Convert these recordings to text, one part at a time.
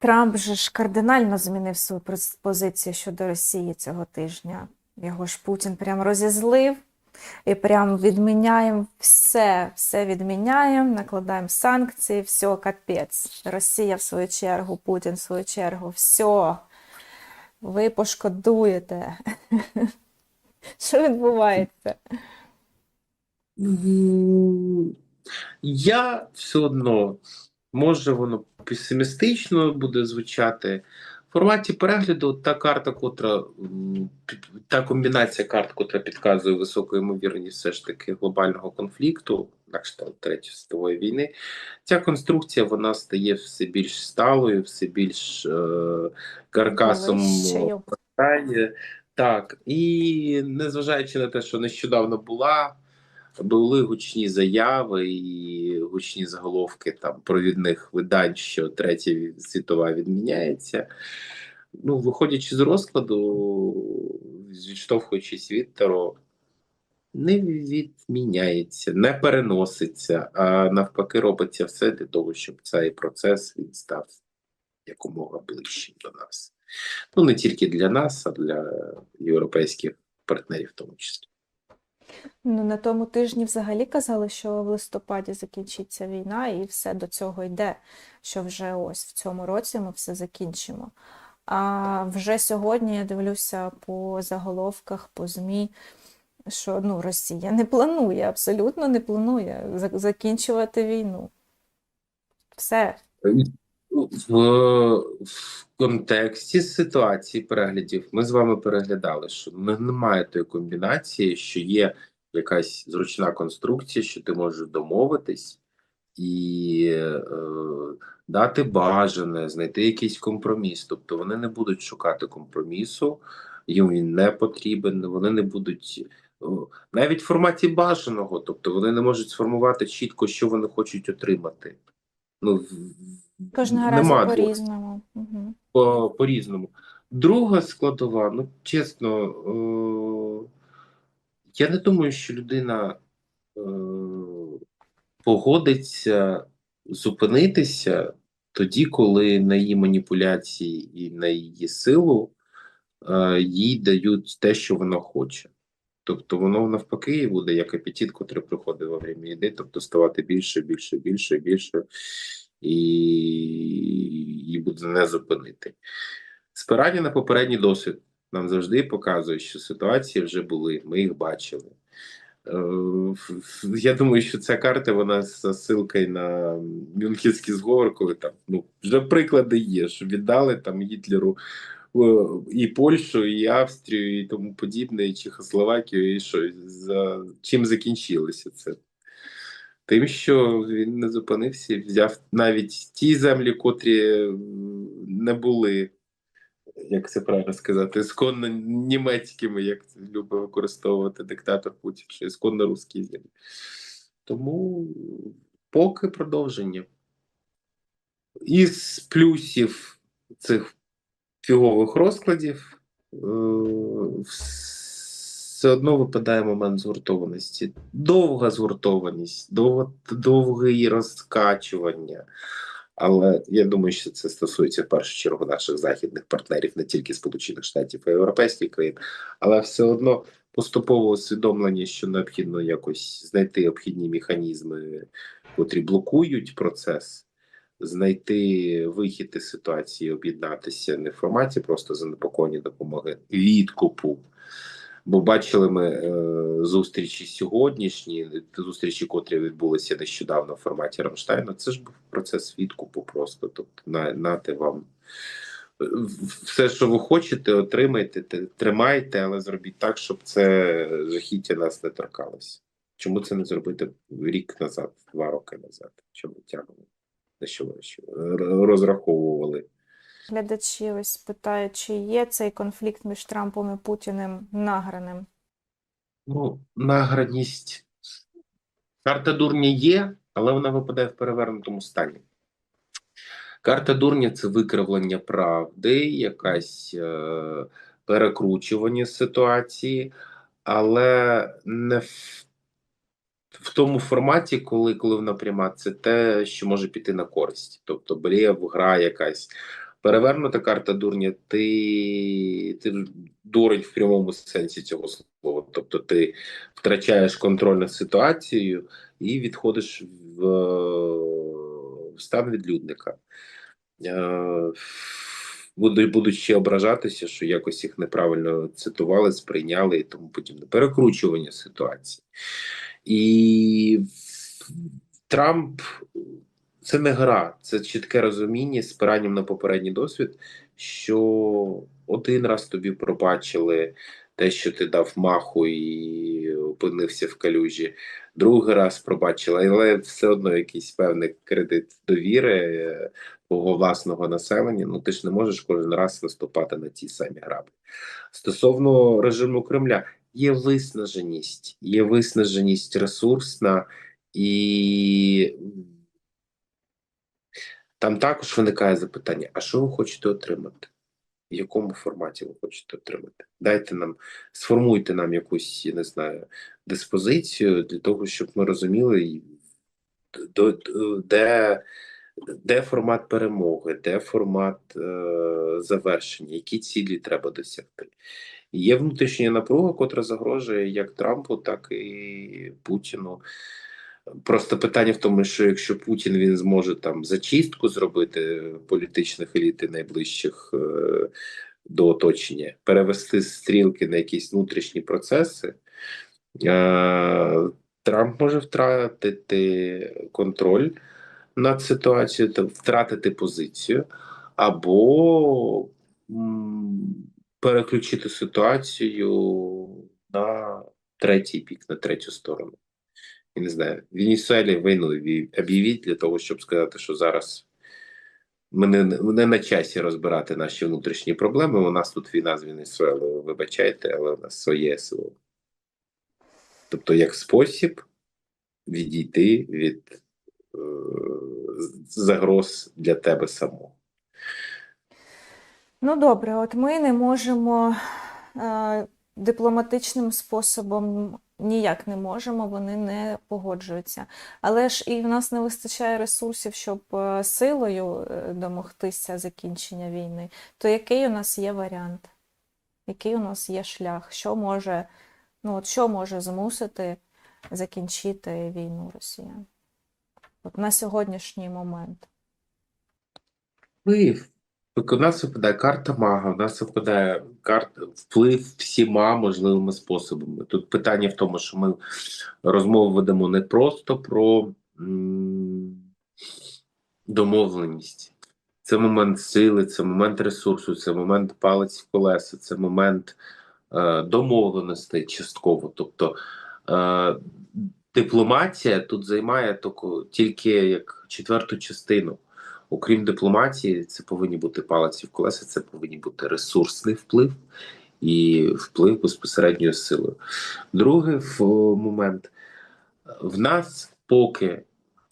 Трамп же ж кардинально змінив свою позицію щодо Росії цього тижня. Його ж Путін прям розізлив і прям відміняємо все, все відміняємо, накладаємо санкції, все, капець. Росія в свою чергу, Путін в свою чергу, все, ви пошкодуєте. Що відбувається? Я все одно, може, воно песимістично буде звучати. В форматі перегляду та карта, котра та комбінація карт, котра підказує високу ймовірність все ж таки глобального конфлікту, на кшталт Третьої світової війни, ця конструкція вона стає все більш сталою, все більш е, каркасом Питання. Так, і незважаючи на те, що нещодавно була, були гучні заяви і гучні заголовки там провідних видань, що третя світова відміняється. Ну, виходячи з розкладу, відштовхуючись від Таро, не відміняється, не переноситься, а навпаки, робиться все для того, щоб цей процес він став якомога ближчим до нас. Ну, не тільки для нас, а для європейських партнерів в тому числі. Ну, на тому тижні взагалі казали, що в листопаді закінчиться війна, і все до цього йде, що вже ось в цьому році ми все закінчимо. А вже сьогодні я дивлюся по заголовках, по ЗМІ, що ну, Росія не планує, абсолютно не планує закінчувати війну. Все. В, в контексті ситуації переглядів ми з вами переглядали, що немає тої комбінації, що є якась зручна конструкція, що ти можеш домовитись і е, дати бажане, знайти якийсь компроміс. Тобто вони не будуть шукати компромісу, їм він не потрібен, вони не будуть. Навіть в форматі бажаного, тобто вони не можуть сформувати чітко, що вони хочуть отримати. Ну, Кожного разу по-різному. Угу. по, по-різному. Друга складова, ну чесно, я не думаю, що людина е, погодиться зупинитися тоді, коли на її маніпуляції і на її силу е, їй дають те, що вона хоче. Тобто воно навпаки буде як апетит, котрий приходить во время їди, тобто ставати більше, більше, більше, більше, і її буде не зупинити. Спирання на попередній досвід нам завжди показує, що ситуації вже були, ми їх бачили. Е, Я думаю, що ця карта вона з засилкою на Мюнхенський зговор, коли там ну, вже приклади є, що віддали там Гітлеру е, і Польщу, і Австрію, і тому подібне, і Чехословакію, і що за чим закінчилося це? Тим, що він не зупинився, взяв навіть ті землі, котрі не були, як це правильно сказати, ісконно німецькими, як це любить використовувати диктатор Путін, що ісконно русські землі. Тому поки продовження. Із плюсів цих фігових розкладів е, все одно випадає момент згуртованості. Довга згуртованість, дов, довге розкачування. Але я думаю, що це стосується в першу чергу наших західних партнерів, не тільки Сполучених Штатів, а європейських країн, але все одно поступове усвідомлення, що необхідно якось знайти обхідні механізми, котрі блокують процес, знайти вихід із ситуації, об'єднатися не в форматі просто занепокоєння допомоги відкупу. Бо бачили ми е, зустрічі сьогоднішні, зустрічі, котрі відбулися нещодавно в форматі Рамштайну. Це ж був процес відкупу просто. Тобто, на, нате вам все, що ви хочете, отримайте, тримайте, але зробіть так, щоб це жахіття нас не торкалося. Чому це не зробити рік назад, два роки назад? Чому тягнули? На що ви розраховували? Глядачі ось питають, чи є цей конфлікт між Трампом і Путіним награним. Ну, наградність. Карта дурня є, але вона випадає в перевернутому стані. Карта дурня це викривлення правди, якась е, перекручування ситуації, але не в, в тому форматі, коли, коли вона пряма, це те, що може піти на користь. Тобто брев, гра якась. Перевернута карта дурня, ти, ти дурень в прямому сенсі цього слова. Тобто ти втрачаєш контроль над ситуацією і відходиш в, в стан відлюдника. Е, Будуть, будуть ще ображатися, що якось їх неправильно цитували, сприйняли і тому подібне. Перекручування ситуації. І Трамп це не гра, це чітке розуміння з спиранням на попередній досвід, що один раз тобі пробачили те, що ти дав маху і опинився в калюжі, другий раз пробачили, але все одно якийсь певний кредит довіри е, твого власного населення. Ну ти ж не можеш кожен раз наступати на ті самі граблі. Стосовно режиму Кремля, є виснаженість, є виснаженість ресурсна і там також виникає запитання: а що ви хочете отримати? В якому форматі ви хочете отримати? Дайте нам, сформуйте нам якусь, я не знаю, диспозицію для того, щоб ми розуміли, де, де формат перемоги, де формат е, завершення, які цілі треба досягти. Є внутрішня напруга, котра загрожує як Трампу, так і Путіну. Просто питання в тому, що якщо Путін він зможе там зачистку зробити політичних еліт і найближчих е, до оточення, перевести стрілки на якісь внутрішні процеси, е, Трамп може втратити контроль над ситуацією та втратити позицію, або м, переключити ситуацію на третій бік, на третю сторону. Я не знаю, в Венесуелі війну ві- об'явіть для того, щоб сказати, що зараз ми не, не на часі розбирати наші внутрішні проблеми. У нас тут війна з Венесуелою, вибачайте, але у нас своє СВО. Тобто, як спосіб відійти від е, загроз для тебе самого. Ну добре, от ми не можемо е, дипломатичним способом ніяк не можемо, вони не погоджуються. Але ж і в нас не вистачає ресурсів, щоб е, силою е, домогтися закінчення війни. То який у нас є варіант? Який у нас є шлях? Що може, ну от що може змусити закінчити війну росіян? От на сьогоднішній момент. Вплив. У нас випадає карта мага, у нас випадає карта вплив всіма можливими способами. Тут питання в тому, що ми розмову ведемо не просто про домовленість. Це момент сили, це момент ресурсу, це момент палець в колеса, це момент е, домовленостей частково. Тобто е, дипломатія тут займає тільки як четверту частину. Окрім дипломатії, це повинні бути палиці в колеса, це повинні бути ресурсний вплив і вплив безпосередньою силою. Другий в- момент в нас поки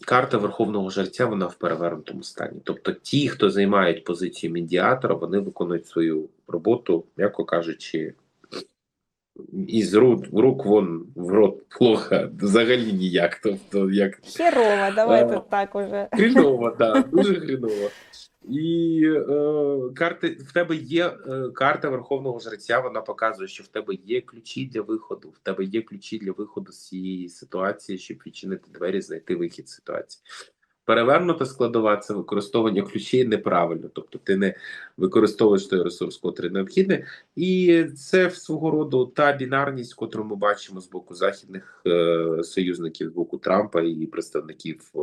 карта Верховного Жреця вона в перевернутому стані. Тобто, ті, хто займають позицію медіатора, вони виконують свою роботу, м'яко кажучи, із рук, рук вон в рот плохо, взагалі ніяк. Тобто, як Хірово, давайте Е, так уже. Хріново, так, дуже хріново. І е, карти в тебе є е, карта Верховного Жреця. Вона показує, що в тебе є ключі для виходу. В тебе є ключі для виходу з цієї ситуації, щоб відчинити двері, знайти вихід з ситуації. Перевернута складова це використовування ключей неправильно, тобто ти не використовуєш той ресурс, котрий необхідний, і це свого роду та бінарність, котру ми бачимо з боку західних е, союзників, з боку Трампа і представників е,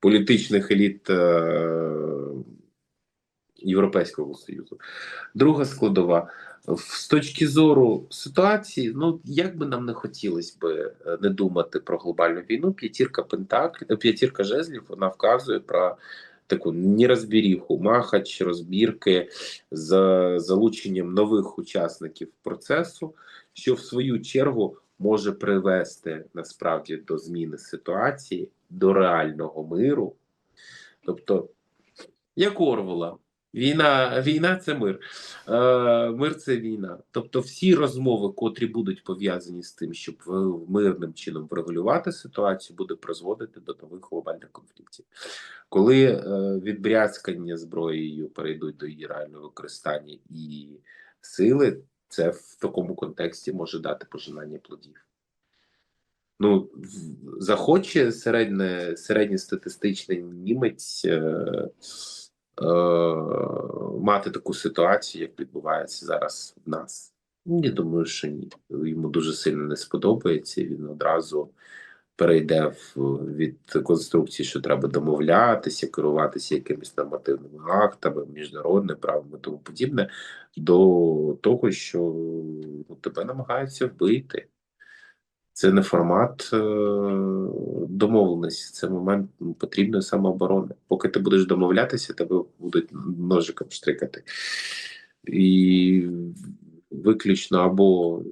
політичних еліт е, Європейського Союзу. Друга складова. З точки зору ситуації, ну як би нам не хотілося би е, не думати про глобальну війну, п'ятірка пентакль, п'ятірка жезлів вона вказує про таку нерозбіріху, махач, розбірки з залученням нових учасників процесу, що в свою чергу може привести насправді до зміни ситуації, до реального миру. Тобто, як Орвела, Війна, війна це мир. Е, мир це війна. Тобто, всі розмови, котрі будуть пов'язані з тим, щоб е, мирним чином врегулювати ситуацію, буде призводити до нових глобальних конфліктів. Коли е, від брязкання зброєю перейдуть до її реального використання і сили, це в такому контексті може дати пожинання плодів. Ну, захоче середньостатистичний німець е, мати таку ситуацію, як відбувається зараз в нас. Я думаю, що ні. Йому дуже сильно не сподобається. Він одразу перейде в, від конструкції, що треба домовлятися, керуватися якимись нормативними актами, міжнародним правом і тому подібне, до того, що ну, тебе намагаються вбити. Це не формат е, домовленості, це момент потрібної самооборони. Поки ти будеш домовлятися, тебе будуть ножиком штрикати. І виключно або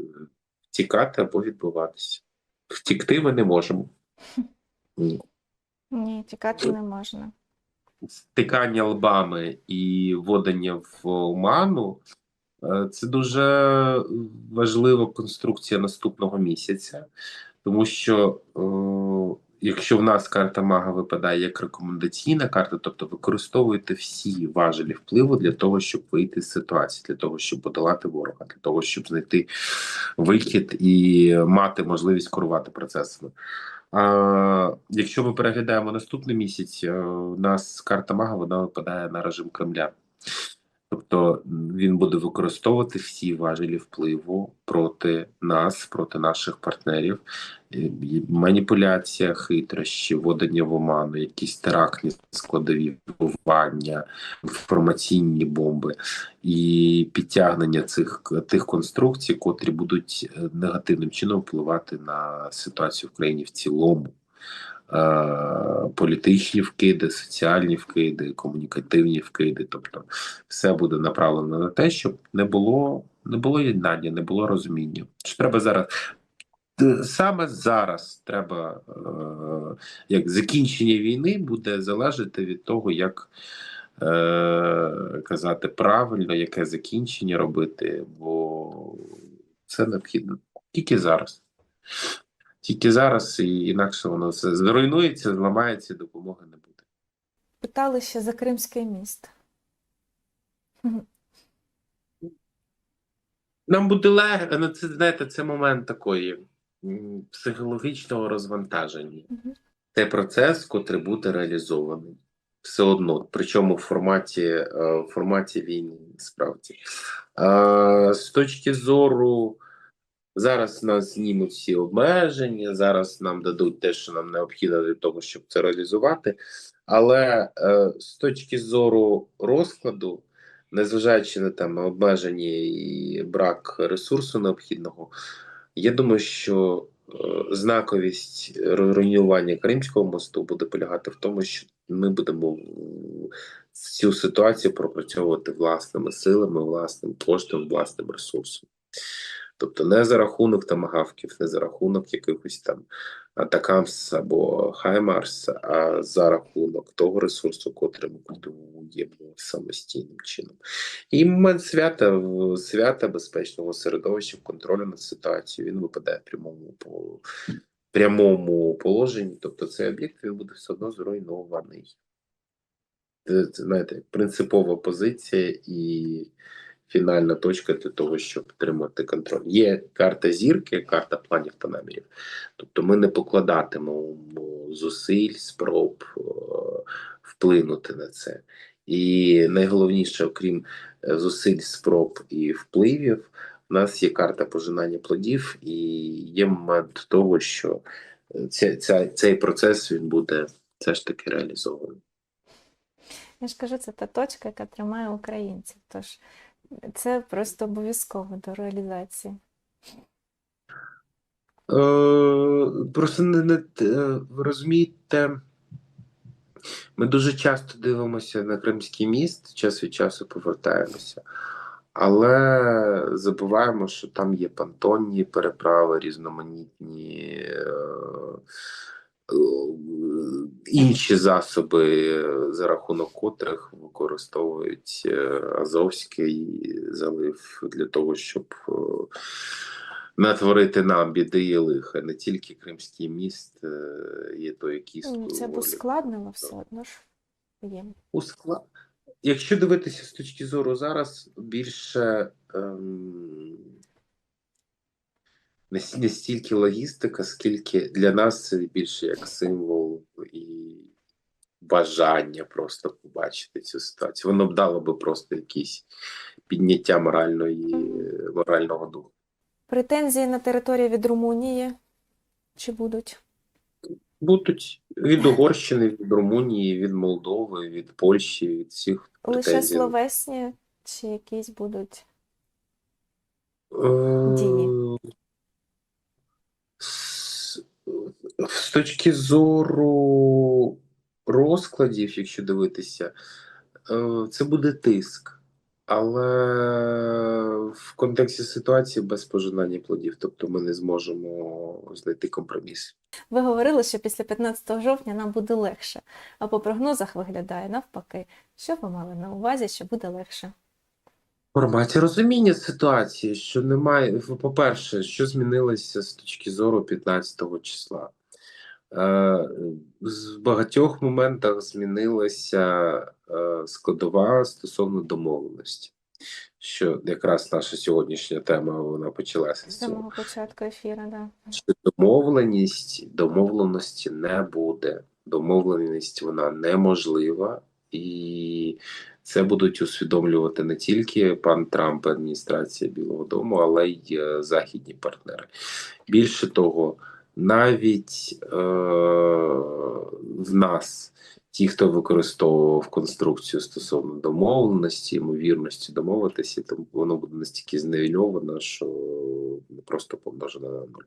тікати, або відбуватися. Втікти ми не можемо. Ні. Тікати не можна. Стикання лбами і вводення в оману це дуже важлива конструкція наступного місяця, тому що е, якщо в нас карта мага випадає як рекомендаційна карта, тобто використовуйте всі важелі впливу для того, щоб вийти з ситуації, для того, щоб подолати ворога, для того, щоб знайти вихід і мати можливість керувати процесами. А, якщо ми переглядаємо наступний місяць, е, у нас карта мага вона випадає на режим Кремля. Тобто він буде використовувати всі важелі впливу проти нас, проти наших партнерів, маніпуляція, хитрощі, вводення в оману, якісь терактні складові вбивання, інформаційні бомби і підтягнення цих тих конструкцій, котрі будуть е, негативним чином впливати на ситуацію в країні в цілому. Е, Політичні вкиди, соціальні вкиди, комунікативні вкиди, тобто все буде направлено на те, щоб не було не було єднання, не було розуміння. Що треба зараз саме зараз треба, е, як закінчення війни буде залежати від того, як е, казати правильно, яке закінчення робити, бо це необхідно тільки зараз. Тільки зараз, і інакше воно все зруйнується, зламається, допомоги не буде. Питали ще за Кримський міст. Нам буде легко, ну це знаєте, це момент такої психологічного розвантаження. Мгм. Це процес, котрий буде реалізований. Все одно, причому в форматі, е, в форматі війни, справді. Е, З точки зору, зараз нас знімуть всі обмеження, зараз нам дадуть те, що нам необхідно для того, щоб це реалізувати. Але е, з точки зору розкладу, незважаючи на там обмеження і брак ресурсу необхідного, я думаю, що е, знаковість руйнування Кримського мосту буде полягати в тому, що ми будемо цю ситуацію пропрацьовувати власними силами, власним коштом, власним ресурсом. Тобто не за рахунок тамагавків, не за рахунок якихось там Атакамс або Хаймарс, а за рахунок того ресурсу, котрий ми культивуємо самостійним чином. І момент свята, свята безпечного середовища, контролю над ситуацією, він випадає в прямому по прямому положенні. Тобто цей об'єкт він буде все одно зруйнований. Це знаєте, принципова позиція і фінальна точка для того, щоб отримати контроль. Є карта зірки, карта планів та намірів. Тобто ми не покладатимемо зусиль, спроб е, вплинути на це. І найголовніше, окрім е, зусиль, спроб і впливів, у нас є карта пожинання плодів, і є момент того, що е, ця, ця, цей процес він буде все ж таки реалізований. Я ж кажу, це та точка, яка тримає українців. Тож це просто обов'язково до реалізації. Е, просто не, не розумієте, ми дуже часто дивимося на Кримський міст, час від часу повертаємося, але забуваємо, що там є понтонні переправи, різноманітні е, інші засоби, е, за рахунок котрих використовують е, Азовський залив для того, щоб е, натворити нам біди і лиха. Не тільки Кримський міст е, є той. Ну, Це б ускладнило все одно ж. У. Якщо дивитися з точки зору зараз, більше ем, не, стільки логістика, скільки для нас це більше як символ і бажання просто побачити цю ситуацію. Воно б дало би просто якісь підняття моральної, морального духу. Претензії на території від Румунії чи будуть? Будуть від Угорщини, від Румунії, від Молдови, від Польщі, від всіх Лише словесні чи якісь будуть? Е, Дії. З, з точки зору розкладів, якщо дивитися, е, це буде тиск. Але в контексті ситуації без пожинання плодів, тобто ми не зможемо знайти компроміс. Ви говорили, що після 15 жовтня нам буде легше, а по прогнозах виглядає навпаки. Що ви мали на увазі, що буде легше? В форматі розуміння ситуації, що немає, по-перше, що змінилося з точки зору 15 числа. Е, з багатьох моментах змінилася е, складова стосовно домовленості, що якраз наша сьогоднішня тема вона почалася з З самого початку ефіру, да. Що домовленість, домовленості не буде. Домовленість вона неможлива, і це будуть усвідомлювати не тільки пан Трамп, адміністрація Білого Дому, але й е, західні партнери. Більше того, навіть е, в нас. Ті, хто використовував конструкцію стосовно домовленості, ймовірності домовитися, тому воно буде настільки зневільовано, що просто помножено на нуль.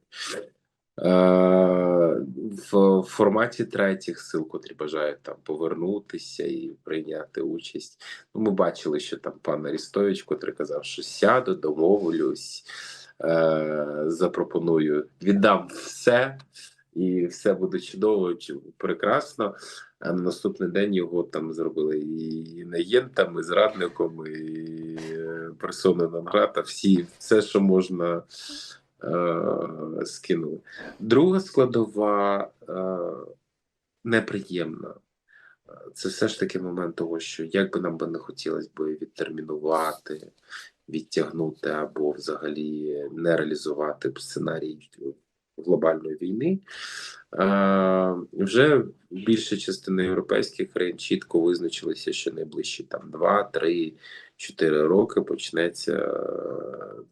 Е, в форматі третіх сил, котрі бажають там повернутися і прийняти участь. Ну, ми бачили, що там пан Арістович, котрий казав, що сяду, домовлюсь, е, запропоную, віддам все, і все буде чудово, чи прекрасно. А на наступний день його там зробили і наєнтом, і зрадником, і е, персоною грата, всі, все, що можна е, скинули. Друга складова е, неприємна. Це все ж таки момент того, що як би нам би не хотілося би відтермінувати, відтягнути або взагалі не реалізувати сценарій глобальної війни. Вже більша частина європейських країн чітко визначилися, що найближчі там 2, 3, 4 роки почнеться е,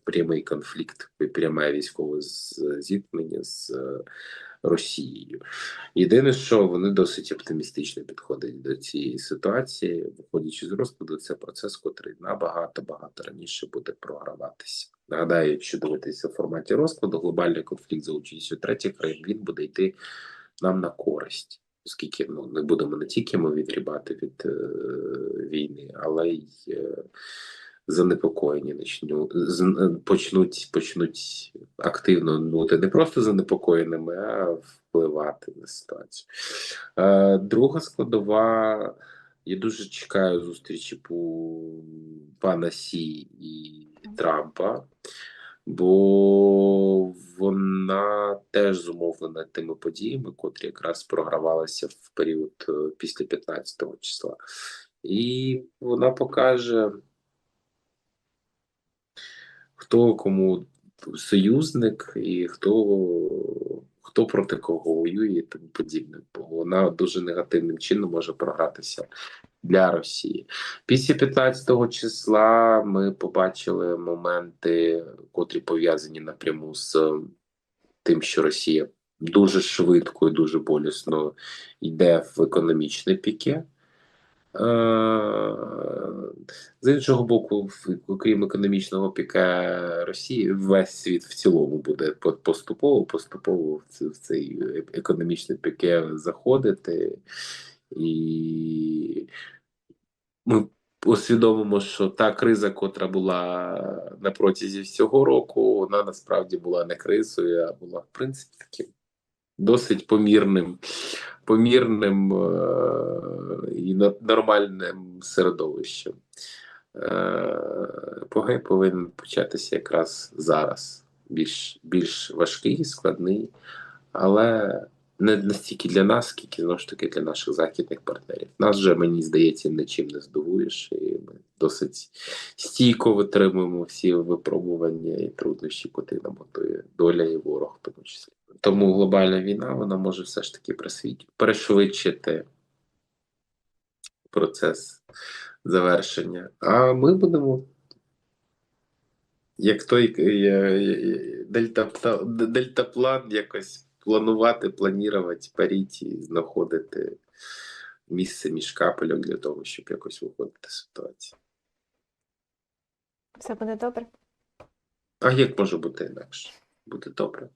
прямий конфлікт, пряме військове зіткнення з Росією. Єдине, що вони досить оптимістично підходять до цієї ситуації, виходячи з розкладу, це процес, котрий набагато багато раніше буде програватися. Нагадаю, якщо дивитися в форматі розкладу, глобальний конфлікт за участю третіх країн він буде йти нам на користь, оскільки ну не будемо не тільки ми відрібати від е, війни, але й е, занепокоєні начну, почнуть, почнуть активно бути не просто занепокоєними, а впливати на ситуацію. Е, друга складова. Я дуже чекаю зустрічі по пана Сі і Трампа, бо вона теж зумовлена тими подіями, котрі якраз програвалися в період е, після 15 числа. І вона покаже, хто кому союзник і хто, хто проти кого воює і тому подібне. Бо вона дуже негативним чином може програтися для Росії. Після 15 числа ми побачили моменти, котрі пов'язані напряму з тим, що Росія дуже швидко і дуже болісно йде в економічне піке. Е, З іншого боку, окрім економічного піка Росії, весь світ в цілому буде поступово, поступово в цей економічний піке заходити, і ми усвідомимо, що та криза, котра була на протязі всього року, вона насправді була не кризою, а була в принципі таким досить помірним, помірним е, і нормальним середовищем. Е, Погай повинен початися якраз зараз. Більш, більш важкий, складний, але не настільки для нас, скільки знову ж таки для наших західних партнерів. Нас вже, мені здається, нічим не здивуєш, і ми досить стійко витримуємо всі випробування і труднощі, котрі нам готує доля і ворог, в тому числі. Тому глобальна війна вона може все ж таки пришвидшити процес завершення. А ми будемо, як той е, е, дельтаплан, якось планувати, планувати, паріті, знаходити місце між капельок для того, щоб якось виходити з ситуації. Все буде добре. А як може бути інакше? Буде добре.